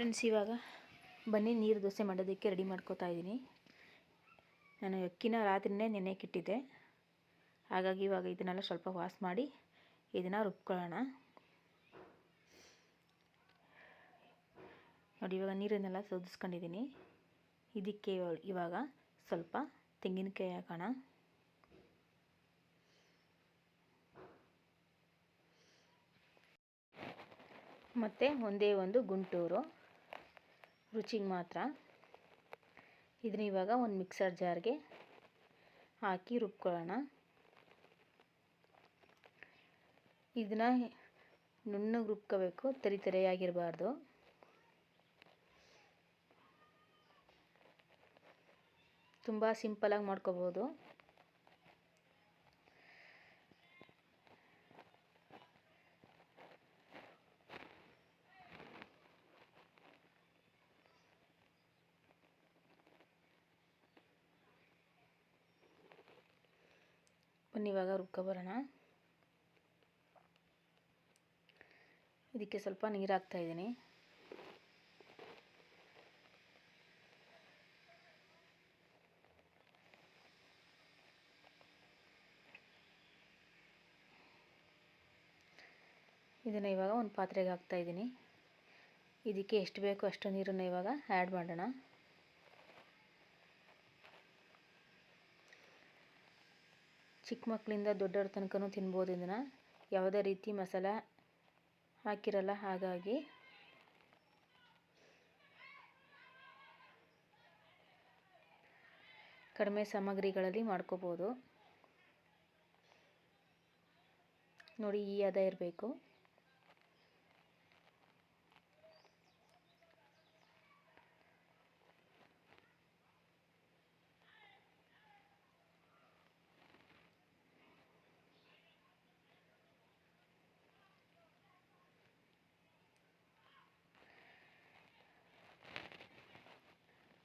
Friends ಇವಾಗ ಬನ್ನಿ, ನೀರು ದೋಸೆ ಮಾಡೋದಕ್ಕೆ ರೆಡಿ ಮಾಡ್ಕೋತಾ ಇದ್ದೀನಿ ನಾನು ಅಕ್ಕಿನ ರಾತ್ರಿನೇ ನೆನೆಯಕ್ಕಿಟ್ಟಿದ್ದೆ ಹಾಗಾಗಿ ಇವಾಗ ಇದನ್ನೆಲ್ಲ ಸ್ವಲ್ಪ ವಾಶ್ ಮಾಡಿ ಇದನ್ನು ರುಬ್ಕೊಳ್ಳೋಣ. ನೋಡಿ, ಇವಾಗ ನೀರನ್ನೆಲ್ಲ ಸೋದಿಸ್ಕೊಂಡಿದ್ದೀನಿ ಇದಕ್ಕೆ ಇವಾಗ ಸ್ವಲ್ಪ ತೆಂಗಿನಕಾಯಿ ಹಾಕೋಣ. ಮತ್ತು ಒಂದೇ ಒಂದು ಗುಂಟೂರು. ರುಚಿಗೆ ಮಾತ್ರ. ಇದನ್ನ ಇವಾಗ ಒಂದು ಮಿಕ್ಸರ್ ಜಾರ್ಗೆ ಹಾಕಿ ರುಬ್ಕೊಳ್ಳೋಣ. ಇದನ್ನ ನುಣ್ಣಗೆ ರುಬ್ಕೋಬೇಕು, ತರಿ ತರಿಯಾಗಿರಬಾರ್ದು. ತುಂಬ ಸಿಂಪಲಾಗಿ ಮಾಡ್ಕೋಬೋದು. ಬನ್ನಿ ಇವಾಗ ರುಬ್ಕೊಬರೋಣ ಇದಕ್ಕೆ ಸ್ವಲ್ಪ ನೀರು ಹಾಕ್ತಾ ಇದ್ದೀನಿ. ಇದನ್ನು ಇವಾಗ ಒಂದು ಪಾತ್ರೆಗೆ ಹಾಕ್ತಾ ಇದ್ದೀನಿ. ಇದಕ್ಕೆ ಎಷ್ಟು ಬೇಕೋ ಅಷ್ಟು ನೀರನ್ನು ಇವಾಗ ಆ್ಯಡ್ ಮಾಡೋಣ. ಚಿಕ್ಕ ಮಕ್ಕಳಿಂದ ದೊಡ್ಡವ್ರ ತನಕನೂ ತಿನ್ಬೋದು ಇದನ್ನು. ಯಾವುದೇ ರೀತಿ ಮಸಾಲ ಹಾಕಿರಲ್ಲ ಹಾಗಾಗಿ. ಕಡಿಮೆ ಸಾಮಗ್ರಿಗಳಲ್ಲಿ ಮಾಡ್ಕೋಬೋದು. ನೋಡಿ ಈ ಹದ ಇರಬೇಕು.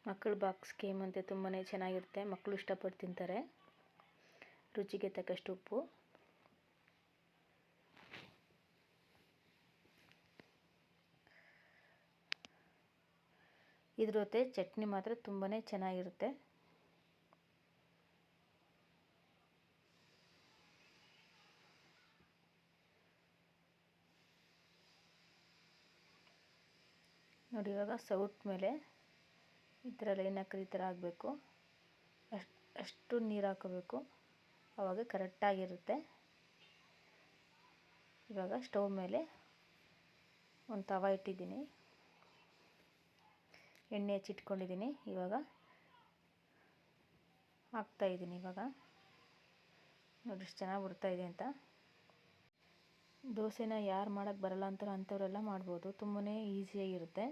ಮಕ್ಕಳ ಗೇಮ್ ಅಂತೆ ತುಂಬಾ ಚೆನ್ನಾಗಿರುತ್ತೆ. ಮಕ್ಕಳು ಇಷ್ಟಪಟ್ಟು ತಿಂತಾರೆ. ರುಚಿಗೆ ತಕ್ಕಷ್ಟು ಉಪ್ಪು. ಇದ್ರ ಜೊತೆ ಚಟ್ನಿ ಮಾತ್ರ ತುಂಬಾ ಚೆನ್ನಾಗಿರುತ್ತೆ. ನೋಡಿ ಇವಾಗ ಸೌಟ್ ಮೇಲೆ ಈ ಥರ ಲೈನ್ ಹಾಕಿದ್ರೆ ಈ ಥರ ಆಗಬೇಕು. ಅಷ್ಟು ಅಷ್ಟು ನೀರು ಹಾಕೋಬೇಕು. ಆವಾಗ ಕರೆಕ್ಟಾಗಿರುತ್ತೆ. ಇವಾಗ ಸ್ಟವ್ ಮೇಲೆ ಒಂದು ತವ ಇಟ್ಟಿದ್ದೀನಿ. ಎಣ್ಣೆ ಹಚ್ಚಿಟ್ಕೊಂಡಿದ್ದೀನಿ ಇವಾಗ ಹಾಕ್ತಾಯಿದ್ದೀನಿ ಇವಾಗ. ನೋಡಿ ಎಷ್ಟು ಚೆನ್ನಾಗಿ ಬರ್ತಾಯಿದೆ ಅಂತ. ದೋಸೆನ ಯಾರು ಮಾಡೋಕ್ಕೆ ಬರಲ್ಲ ಅಂತಾರೋ ಅಂಥವರೆಲ್ಲ ಮಾಡ್ಬೋದು. ತುಂಬಾ ಈಸಿಯಾಗಿರುತ್ತೆ.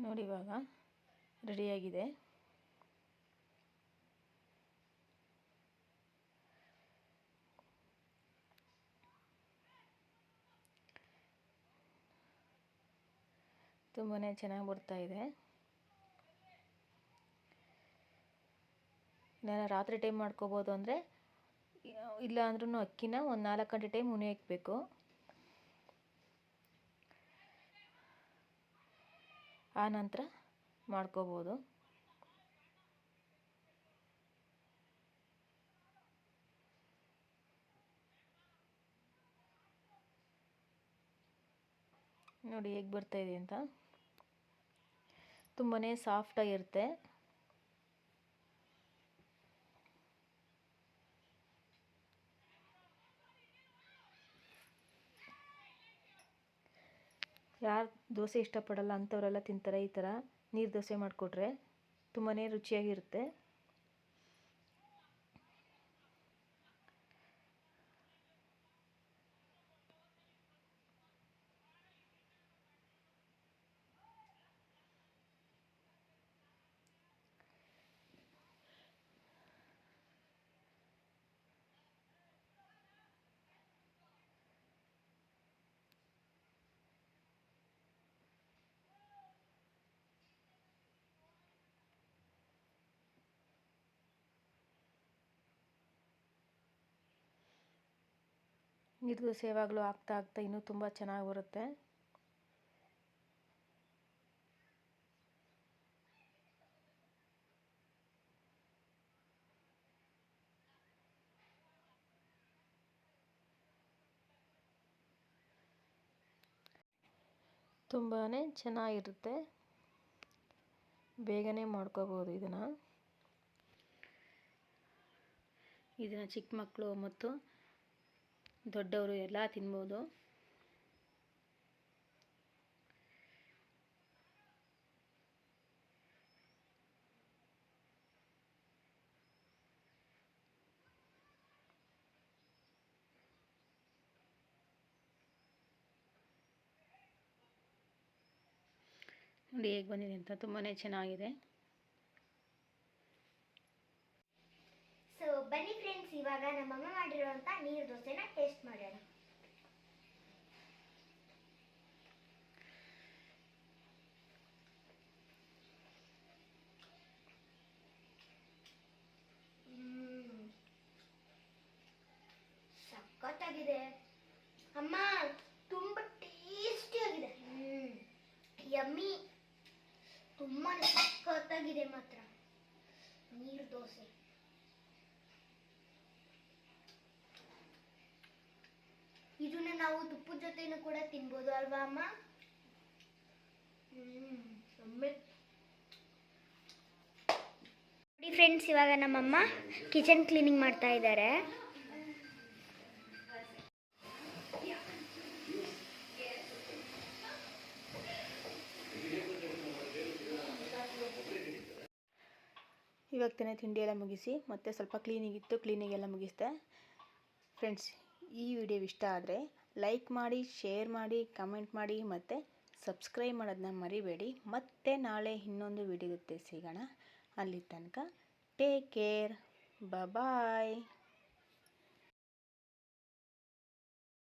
ನೋಡಿ ಇವಾಗ ರೆಡಿಯಾಗಿದೆ. ತುಂಬಾ ಚೆನ್ನಾಗಿ ಬರ್ತಾಯಿದೆ ನಾನು ರಾತ್ರಿ ಟೈಮ್ ಮಾಡ್ಕೋಬೋದು ಅಂದರೆ, ಇಲ್ಲ ಅಂದ್ರೂ ಅಕ್ಕಿನ ಒಂದು ನಾಲ್ಕು ಗಂಟೆ ಟೈಮ್ ಉನಿ ಹಾಕಬೇಕು ಆ ನಂತರ ಮಾಡ್ಕೋಬೋದು. ನೋಡಿ ಹೇಗೆ ಬರ್ತಾಯಿದೆ ಅಂತ. ತುಂಬಾ ಸಾಫ್ಟಾಗಿರುತ್ತೆ ಯಾರು ದೋಸೆ ಇಷ್ಟಪಡಲ್ಲ ಅಂಥವರೆಲ್ಲ ತಿಂತಾರೆ ಈ ಥರ ನೀರು ದೋಸೆ ಮಾಡಿಕೊಟ್ರೆ ತುಂಬಾ ರುಚಿಯಾಗಿರುತ್ತೆ. ನೀರು ಸೇವಾಗಲು ಆಗ್ತಾ ಆಗ್ತಾ ಇನ್ನೂ ತುಂಬ ಚೆನ್ನಾಗಿ ಬರುತ್ತೆ. ತುಂಬಾ ಚೆನ್ನಾಗಿರುತ್ತೆ. ಬೇಗನೆ ಮಾಡ್ಕೋಬೋದು ಇದನ್ನು. ಇದನ್ನು ಚಿಕ್ಕ ಮಕ್ಕಳು ಮತ್ತು ದೊಡ್ಡವರು ಎಲ್ಲ ತಿನ್ಬೋದು. ನೋಡಿ ಹೇಗೆ ಬಂದಿದೆ ಅಂತ ತುಂಬಾ ಚೆನ್ನಾಗಿದೆ ಸೊ ಬನ್ನಿ ಫ್ರೆಂಡ್ಸ್ ಇವಾಗ ನಮ್ಮಮ್ಮ ಮಾಡಿರುವಂತ ನೀರು ದೋಸೆನ ಟೇಸ್ಟ್ ಮಾಡೋಣ. ಸಖತ್ತಾಗಿದೆ. ಅಮ್ಮ, ತುಂಬಾ ಟೇಸ್ಟಿ ಆಗಿದೆ. ಯಮ್ಮಿ ತುಂಬಾ ಸಖತ್ತಾಗಿದೆ ಮಾತ್ರ. ನೀರು ದೋಸೆ ಇದನ್ನ ನಾವು ತುಪ್ಪದ ಜೊತೆನೂ ಕೂಡ ತಿನ್ಬೋದು ಅಲ್ವಾ ಅಮ್ಮ? ನೋಡಿ ಫ್ರೆಂಡ್ಸ್ ಇವಾಗ ನಮ್ಮಮ್ಮ ಕಿಚನ್ ಕ್ಲೀನಿಂಗ್ ಮಾಡ್ತಾ ಇದ್ದಾರೆ. ಇವಾಗ ತಾನೇ ತಿಂಡಿ ಎಲ್ಲ ಮುಗಿಸಿ ಮತ್ತೆ ಸ್ವಲ್ಪ ಕ್ಲೀನಿಂಗ್ ಇತ್ತು ಕ್ಲೀನಿಂಗ್ ಮುಗಿಸ್ದೆ. ಫ್ರೆಂಡ್ಸ್ ಈ ವಿಡಿಯೋ ಇಷ್ಟ ಆದರೆ ಲೈಕ್ ಮಾಡಿ ಶೇರ್ ಮಾಡಿ ಕಮೆಂಟ್ ಮಾಡಿ ಮತ್ತು ಸಬ್ಸ್ಕ್ರೈಬ್ ಮಾಡೋದನ್ನ ಮರಿಬೇಡಿ. ಮತ್ತೆ ನಾಳೆ ಇನ್ನೊಂದು ವಿಡಿಯೋ ಜೊತೆ ಸಿಗೋಣ ಅಲ್ಲಿ ತನಕ ಟೇಕ್ ಕೇರ್ ಬಾಯ್